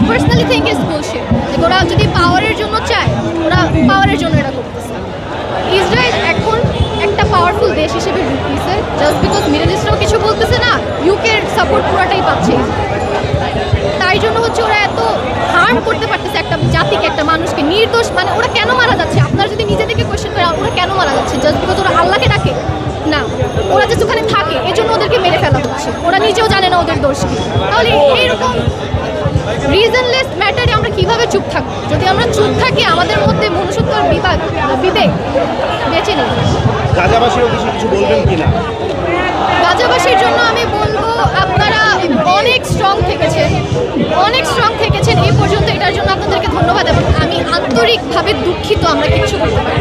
I personally think is bullshit ওরা যদি পাওয়ারের জন্য চায়, ওরা পাওয়ারের জন্য এটা করতেছে। ইসরায়েল এখন একটা পাওয়ারফুল দেশ হিসেবে ঢুকতেছে জাস্ট বিকজ মিডল ইস্টরাও কিছু বলতেছে না ইউকের সাপোর্ট পুরোটাই পাচ্ছে। তাই জন্য হচ্ছে ওরা এত হার্ম করতে পারতেছে একটা জাতিকে, একটা মানুষকে। নির্দোষ মানে ওরা কেন মারা যাচ্ছে? আপনারা যদি নিজে থেকে কোয়েশ্চেন করেন, ওরা কেন মারা যাচ্ছে? জাস্ট বিকজ ওরা আল্লাহকে ডাকে? না। ওরা জাস্ট ওখানে থাকে এই জন্য ওদেরকে মেরে ফেলা হচ্ছে। ওরা নিজেও জানে না ওদের দোষ তাহলে এইরকম রিজনলেস ম্যাটারে আমরা কীভাবে চুপ থাকব? যদি আমরা চুপ থাকি আমাদের মধ্যে মনুষ্যত্বর বিভাগ বিবেক বেঁচে নেই। গাজাবাসীও কিছু কিছু বলবেন কিনা? গাজাবাসীর জন্য আমি বলব আপনারা অনেক স্ট্রং থেকেছেন। অনেক স্ট্রং থেকেছেন। এই পর্যন্ত এটার জন্য আপনাদেরকে ধন্যবাদ এবং আমি আন্তরিকভাবে দুঃখিত আমরা কিছু করতে পারি